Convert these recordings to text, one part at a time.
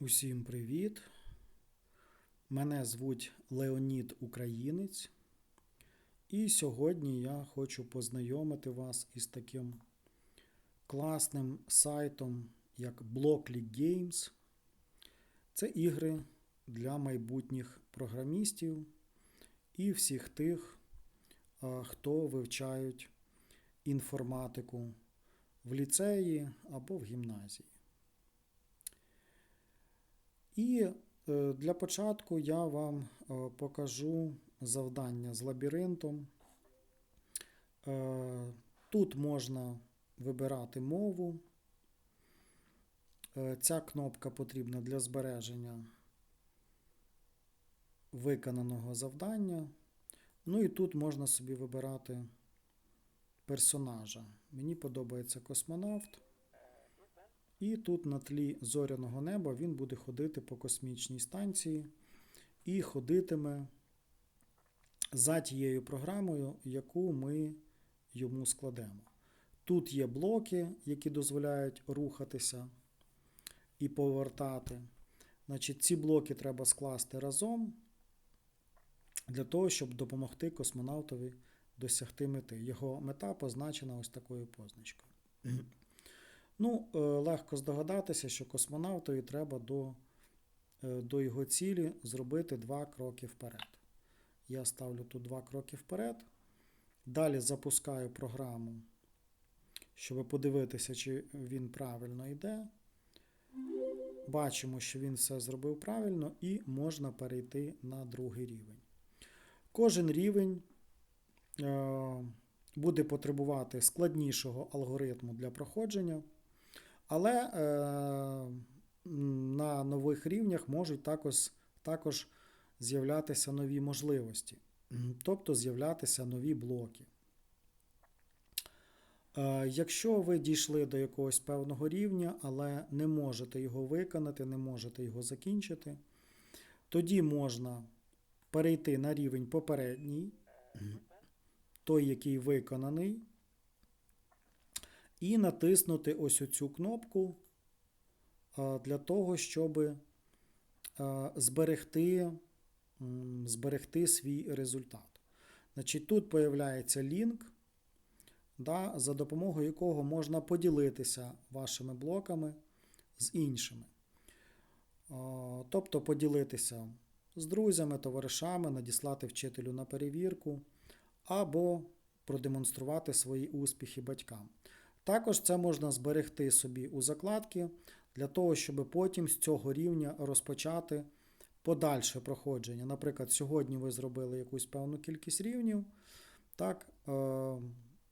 Усім привіт! Мене звуть Леонід Українець, і сьогодні я хочу познайомити вас із таким класним сайтом, як Blockly Games. Це ігри для майбутніх програмістів і всіх тих, хто вивчають інформатику в ліцеї або в гімназії. І е, для початку я вам е, покажу завдання з лабіринтом. Е, Тут можна вибирати мову. Ця кнопка потрібна для збереження виконаного завдання. Ну і тут можна собі вибирати персонажа. Мені подобається космонавт. І тут на тлі зоряного неба він буде ходити по космічній станції і ходитиме за тією програмою, яку ми йому складемо. Тут є блоки, які дозволяють рухатися і повертати. Значить, Ці блоки треба скласти разом для того, щоб допомогти космонавтові досягти мети. Його мета позначена ось такою позначкою. Ну, е, легко здогадатися, що космонавтові треба до, е, до його цілі зробити два кроки вперед. Я ставлю тут два кроки вперед. Далі запускаю програму, щоб подивитися, чи він правильно йде. Бачимо, що він все зробив правильно, і можна перейти на другий рівень. Кожен рівень е, буде потребувати складнішого алгоритму для проходження. Але е, на нових рівнях можуть також, також з'являтися нові можливості, тобто з'являтися нові блоки. Е, якщо ви дійшли до якогось певного рівня, але не можете його виконати, не можете його закінчити, тоді можна перейти на рівень попередній, той, який виконаний і натиснути ось оцю кнопку для того, щоб зберегти, зберегти свій результат. Значить, Тут появляється лінк, да, за допомогою якого можна поділитися вашими блоками з іншими. Тобто поділитися з друзями, товаришами, надіслати вчителю на перевірку, або продемонструвати свої успіхи батькам. Також це можна зберегти собі у закладки для того, щоб потім з цього рівня розпочати подальше проходження. Наприклад, сьогодні ви зробили якусь певну кількість рівнів. Так, е,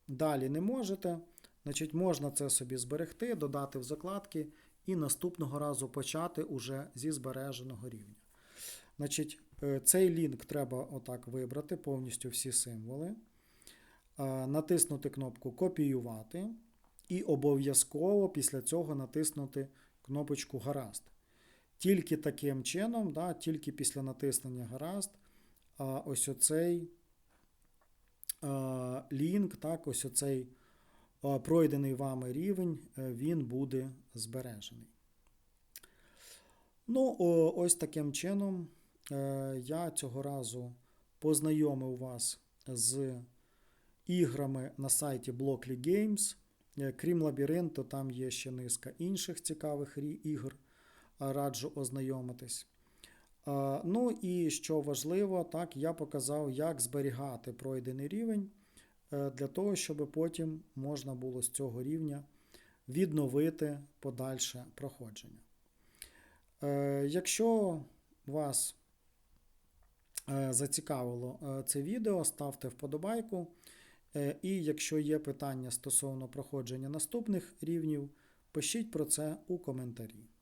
Далі не можете. Значить, Можна це собі зберегти, додати в закладки і наступного разу почати уже зі збереженого рівня. Значить, е, Цей лінк треба отак вибрати, повністю всі символи. Е, натиснути кнопку Копіювати. І обов'язково після цього натиснути кнопочку Гаразд. Тільки таким чином, да, тільки після натиснення Гаразд, а ось оцей лінк, так, ось оцей пройдений вами рівень, е, він буде збережений. Ну, ось таким чином е, я цього разу познайомив вас з іграми на сайті Blockly Games. Е, крім лабіринту, там є ще низка інших цікавих ігор. Раджу ознайомитись. Ну і що важливо, так, я показав, як зберігати пройдений рівень е, для того, щоб потім можна було з цього рівня відновити подальше проходження. Е, якщо вас зацікавило це відео, ставте вподобайку. Е, і якщо є питання стосовно проходження наступних рівнів, пишіть про це у коментарі.